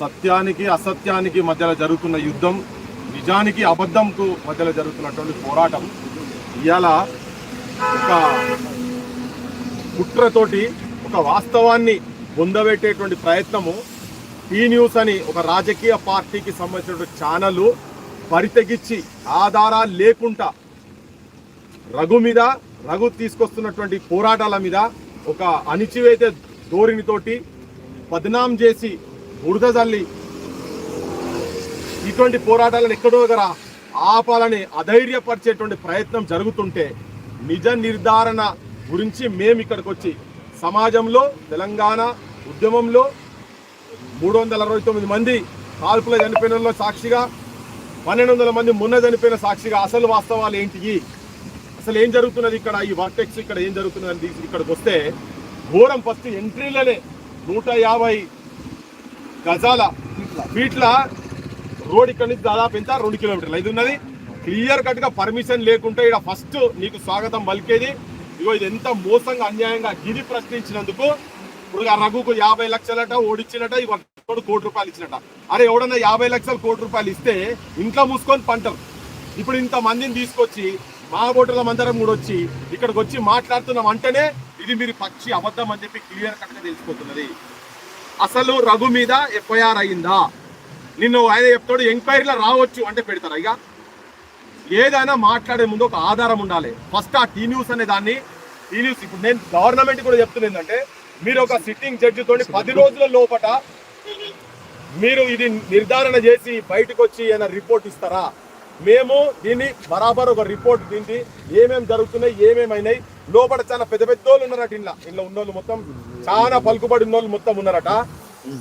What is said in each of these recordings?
సత్యానికి అసత్యానికి మధ్యలో జరుగుతున్న యుద్ధం నిజానికి అబద్ధంకు మధ్యలో జరుగుతున్నటువంటి పోరాటం ఇవాళ ఒక కుట్రతోటి ఒక వాస్తవాన్ని పొందబెట్టేటువంటి ప్రయత్నము టీ న్యూస్ అని ఒక రాజకీయ పార్టీకి సంబంధించినటువంటి ఛానల్ పరితెగించి ఆధారాలు లేకుండా రఘు మీద రఘు తీసుకొస్తున్నటువంటి పోరాటాల మీద ఒక అణిచివేత ధోరణితోటి బదనాం చేసి బురద తల్లి ఇటువంటి పోరాటాలను ఎక్కడో దగ్గర ఆపాలని అధైర్యపరిచేటువంటి ప్రయత్నం జరుగుతుంటే నిజ నిర్ధారణ గురించి మేము ఇక్కడికి వచ్చి సమాజంలో తెలంగాణ ఉద్యమంలో మూడు వందల అరవై తొమ్మిది మంది కాల్పుల చనిపోయిన సాక్షిగా పన్నెండు వందల మంది మొన్న చనిపోయిన సాక్షిగా అసలు వాస్తవాలు ఏంటివి అసలు ఏం జరుగుతున్నది ఇక్కడ? ఈ వర్టెక్స్ ఇక్కడ ఏం జరుగుతున్నది ఇక్కడికి వస్తే ఘోరం. ఫస్ట్ ఎంట్రీలనే నూట యాభై గజాల ఫీట్ల రోడ్ ఇక్కడ నుంచి దాదాపు ఎంత? రెండు కిలోమీటర్లు. ఇది ఉన్నది. క్లియర్ కట్గా పర్మిషన్ లేకుంటే ఇక్కడ ఫస్ట్ నీకు స్వాగతం పలికేది. ఇగో ఇది ఎంత మోసంగా అన్యాయంగా గిరి ప్రశ్నించినందుకు ఇప్పుడు ఆ రఘుకు యాభై లక్షలట ఓడిచ్చినట ఇవాడు కోటి రూపాయలు ఇచ్చినట. అరే ఎవడన్నా యాభై లక్షలు కోటి రూపాయలు ఇస్తే ఇంట్లో మూసుకొని పంటలు ఇప్పుడు ఇంత మందిని తీసుకొచ్చి మా ఓటర్ల మందరం కూడా వచ్చి ఇక్కడికి వచ్చి మాట్లాడుతున్నాం అంటేనే ఇది మీరు పక్షి అబద్ధం అని చెప్పి క్లియర్ కట్గా తెలిసిపోతున్నది. అసలు రఘు మీద ఎఫ్ఐఆర్ అయిందా? నిన్ను ఆయన చెప్తాడు ఎంక్వైరీలో రావచ్చు అంటే పెడతారు? ఇక ఏదైనా మాట్లాడే ముందు ఒక ఆధారం ఉండాలి. ఫస్ట్ ఆ టీ న్యూస్ అనే దాన్ని టీ న్యూస్ ఇప్పుడు నేను గవర్నమెంట్ కూడా చెప్తున్నా ఏంటంటే మీరు ఒక సిట్టింగ్ జడ్జి తోటి పది రోజుల లోపట మీరు ఇది నిర్ధారణ చేసి బయటకు వచ్చి ఏమైనా రిపోర్ట్ ఇస్తారా? మేము దీన్ని బరాబర్ ఒక రిపోర్ట్ దీన్ని ఏమేమి జరుగుతున్నాయి ఏమేమైనాయి లోపల చాలా పెద్ద పెద్ద వాళ్ళు ఉన్నారట ఇంట్లో. ఇంట్లో ఉన్నోళ్ళు మొత్తం చాలా పలుకుబడి ఉన్నోళ్ళు మొత్తం ఉన్నారట.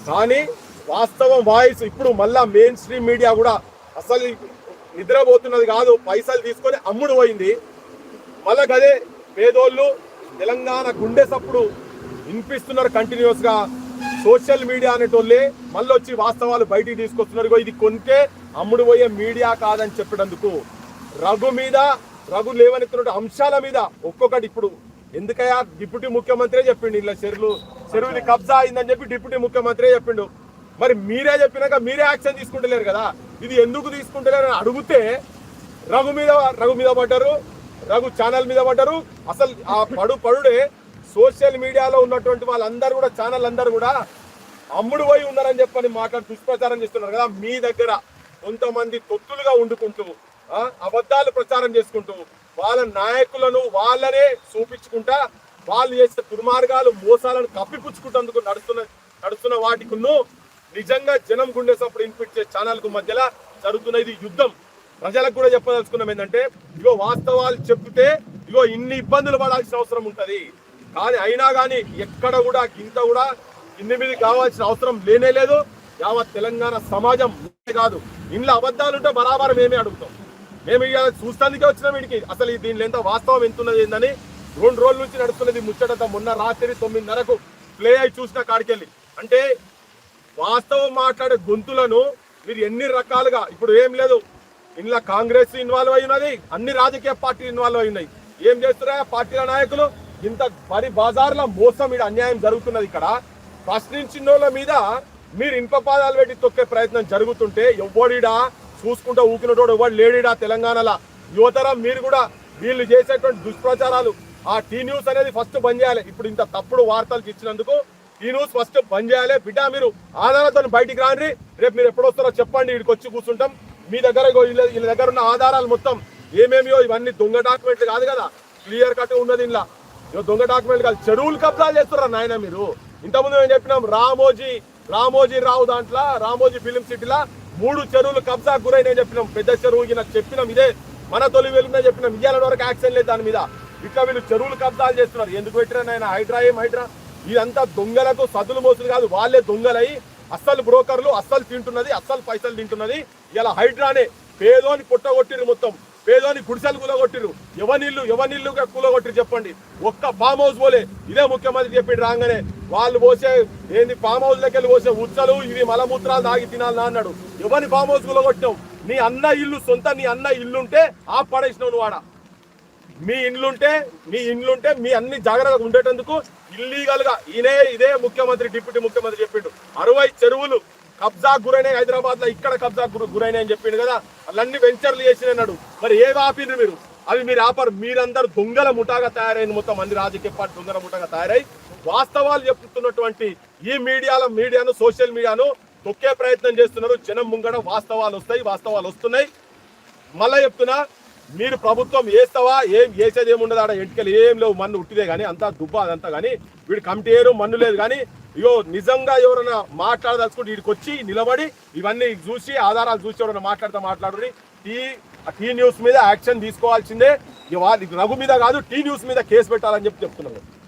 కానీ వాస్తవం వాయిస్ ఇప్పుడు మళ్ళా మెయిన్ స్ట్రీమ్ మీడియా కూడా అసలు నిద్రపోతున్నది కాదు పైసలు తీసుకొని అమ్ముడు పోయింది. మళ్ళా గదే పేదోళ్ళు తెలంగాణ గుండె సప్పుడు వినిపిస్తున్నారు కంటిన్యూస్గా సోషల్ మీడియా అనేటోళ్ళే మళ్ళీ వచ్చి వాస్తవాలు బయటికి తీసుకొస్తున్నారు. ఇది కొంటే అమ్ముడు పోయే మీడియా కాదని చెప్పినందుకు రఘు మీద రఘు లేవనెత్తున్న అంశాల మీద ఒక్కొక్కటి ఇప్పుడు ఎందుకయ్యా డిప్యూటీ ముఖ్యమంత్రి చెప్పిండు ఇలా చెరువులు చెరువుని కబ్జా అయిందని చెప్పి డిప్యూటీ ముఖ్యమంత్రి చెప్పిండు. మరి మీరే చెప్పినాక మీరే యాక్షన్ తీసుకుంటలేరు కదా? ఇది ఎందుకు తీసుకుంటలేరు అని అడిగితే రఘు మీద రఘు మీద పడ్డారు రఘు ఛానల్ మీద పడ్డారు. అసలు ఆ పడు పడుడే సోషల్ మీడియాలో ఉన్నటువంటి వాళ్ళందరూ కూడా ఛానల్ అందరూ కూడా అమ్ముడు పోయి ఉన్నారని చెప్పని మాట్లాడి దుష్ప్రచారం చేస్తున్నారు కదా మీ దగ్గర. కొంతమంది తొత్తులుగా వండుకుంటూ అబద్ధాలు ప్రచారం చేసుకుంటూ వాళ్ళ నాయకులను వాళ్ళనే చూపించుకుంటా వాళ్ళు చేసే దుర్మార్గాలు మోసాలను కప్పిపుచ్చుకుంటేందుకు నడుస్తున్న నడుస్తున్న వాటికును నిజంగా జనం గుండె సప్పుడు ఛానల్కు మధ్యలో జరుగుతున్న ఇది యుద్ధం. ప్రజలకు కూడా చెప్పదలుచుకున్నాం ఏంటంటే ఇగో వాస్తవాలు చెప్తే ఇగో ఇన్ని ఇబ్బందులు పడాల్సిన అవసరం ఉంటుంది. కానీ అయినా కానీ ఎక్కడ కూడా ఇంత కూడా ఇన్ని మీద కావాల్సిన అవసరం లేనే లేదు. యావత్ తెలంగాణ సమాజం కాదు. ఇంట్లో అబద్ధాలు ఉంటే బరాబర్ మేమే అడుగుతాం. మేము ఇక చూస్తానికే వచ్చినాం వీడికి అసలు ఈ దీనిలో ఎంత వాస్తవం ఎంతున్నది ఏందని రెండు రోజుల నుంచి నడుస్తున్నది ముచ్చట మొన్న రాత్రి తొమ్మిదిన్నరకు ప్లే అయి చూసిన కాడికెళ్ళి. అంటే వాస్తవం మాట్లాడే గొంతులను మీరు ఎన్ని రకాలుగా ఇప్పుడు ఏం లేదు. ఇందులో కాంగ్రెస్ ఇన్వాల్వ్ అయి ఉన్నది అన్ని రాజకీయ పార్టీలు ఇన్వాల్వ్ అయి ఉన్నాయి. ఏం చేస్తున్నారా పార్టీల నాయకులు? ఇంత మరి బజార్ల మోసం ఇక్కడ అన్యాయం జరుగుతున్నది ఇక్కడ. ప్రశ్నించిన వాళ్ళ మీద మీరు ఇనుప పాదాలు పెట్టి తొక్కే ప్రయత్నం జరుగుతుంటే ఎవ్వడిడా చూసుకుంటా ఊకినటోడు ఎవడు లేడిడా తెలంగాణలో? యువతరం మీరు కూడా వీళ్ళు చేసేటువంటి దుష్ప్రచారాలు ఆ టీ న్యూస్ అనేది ఫస్ట్ బంద్ చేయాలి. ఇప్పుడు ఇంత తప్పుడు వార్తలు ఇచ్చినందుకు ఈ న్యూస్ ఫస్ట్ బంద్ చేయాలి. బిడ్డ మీరు ఆధారాలతో బయటికి రాండి. రేపు మీరు ఎప్పుడు వస్తారో చెప్పండి. వీడికి వచ్చి కూర్చుంటాం. మీ దగ్గర వీళ్ళ దగ్గర ఉన్న ఆధారాలు మొత్తం ఏమేమియో ఇవన్నీ దొంగ డాక్యుమెంట్లు కాదు కదా? క్లియర్ కట్ ఉన్నది ఇలా ఇగో దొంగ డాక్యుమెంట్ కాదు. చెరువులు కబ్జాలు చేస్తున్నారు నాయన మీరు? ఇంతకుముందు మేము చెప్పినాం రామోజీ రామోజీ రావు దాంట్లో రామోజీ ఫిలిం సిటీలో మూడు చెరువులు కబ్జా గురైన చెప్పినాం. పెద్ద చెరువు నాకు చెప్పినాం ఇదే. మన తొలి వెలుగునే చెప్పినాం. ఇయ్యాల వరకు యాక్షన్ లేదు దాని మీద. ఇట్లా వీళ్ళు చెరువులు కబ్జాలు చేస్తున్నారు. ఎందుకు పెట్టిన ఆయన హైడ్రా ఏం హైడ్రా? ఇదంతా దొంగలకు సదులు మోసులు కాదు. వాళ్ళే దొంగలై అస్సలు బ్రోకర్లు అస్సలు తింటున్నది అస్సలు పైసలు తింటున్నది. ఇలా హైడ్రానే పేదోని పుట్టగొట్టిరు మొత్తం. పేదోని గుడిసెలు కూలగొట్టిరు ఎవనిల్లు ఎవనిల్లుగా కూలగొట్టిరు చెప్పండి. ఒక్క ఫామ్ హౌస్ పోలే. ఇదే ముఖ్యమంత్రి చెప్పిండు రాగానే. వాళ్ళు పోసే ఏంది ఫామ్ హౌస్ దగ్గర పోసే ఉచ్చలు ఇవి మలమూత్రాలు తాగి తినాలని అన్నాడు. ఎవరిని ఫామ్ హౌస్ కూలగొట్టినావు? నీ అన్న ఇల్లు సొంత నీ అన్న ఇల్లుంటే ఆ పడేసినావు నువ్వు ఆడ. మీ ఇండ్లుంటే మీ ఇండ్లుంటే మీ అన్ని జాగ్రత్తగా ఉండేటందుకు ఇల్లీగల్గా ఈయనే ఇదే ముఖ్యమంత్రి డిప్యూటీ ముఖ్యమంత్రి చెప్పిండు. అరవై చెరువులు కబ్జా గురైనాయి హైదరాబాద్లో ఇక్కడ కబ్జా గుర- గురైనాయి అని చెప్పిండు కదా. వాళ్ళన్ని వెంచర్లు చేసిన అన్నాడు. మరి ఏవి ఆపిండ్రు మీరు? అవి మీరు ఆపరు. మీరందరూ దొంగల ముఠాగా తయారైన మొత్తం మంది రాజకీయ పార్టీ దొంగల ముఠాగా తయారై వాస్తవాలు చెప్తున్నటువంటి ఈ మీడియాల మీడియాను సోషల్ మీడియాను తొక్కే ప్రయత్నం చేస్తున్నారు. జనం ముంగడ వాస్తవాలు వస్తాయి వాస్తవాలు వస్తున్నాయి. మళ్ళా చెప్తున్నా మీరు ప్రభుత్వం వేస్తావా ఏం వేసేది ఉండదు ఆడ? ఎంటికలు ఏం లేవు మన్ను ఉట్టిదే కానీ అంతా దుబ్బ అదంతా కానీ వీడు కమిటీ మన్ను లేదు కానీ ఇగో నిజంగా ఎవరైనా మాట్లాడదలుచుకుంటే వీడికి వచ్చి నిలబడి ఇవన్నీ చూసి ఆధారాలు చూసి ఎవరైనా మాట్లాడితే మాట్లాడుని టీ టీ న్యూస్ మీద యాక్షన్ తీసుకోవాల్సిందే. రఘు మీద కాదు టీ న్యూస్ మీద కేసు పెట్టాలని చెప్పి చెప్తున్నాను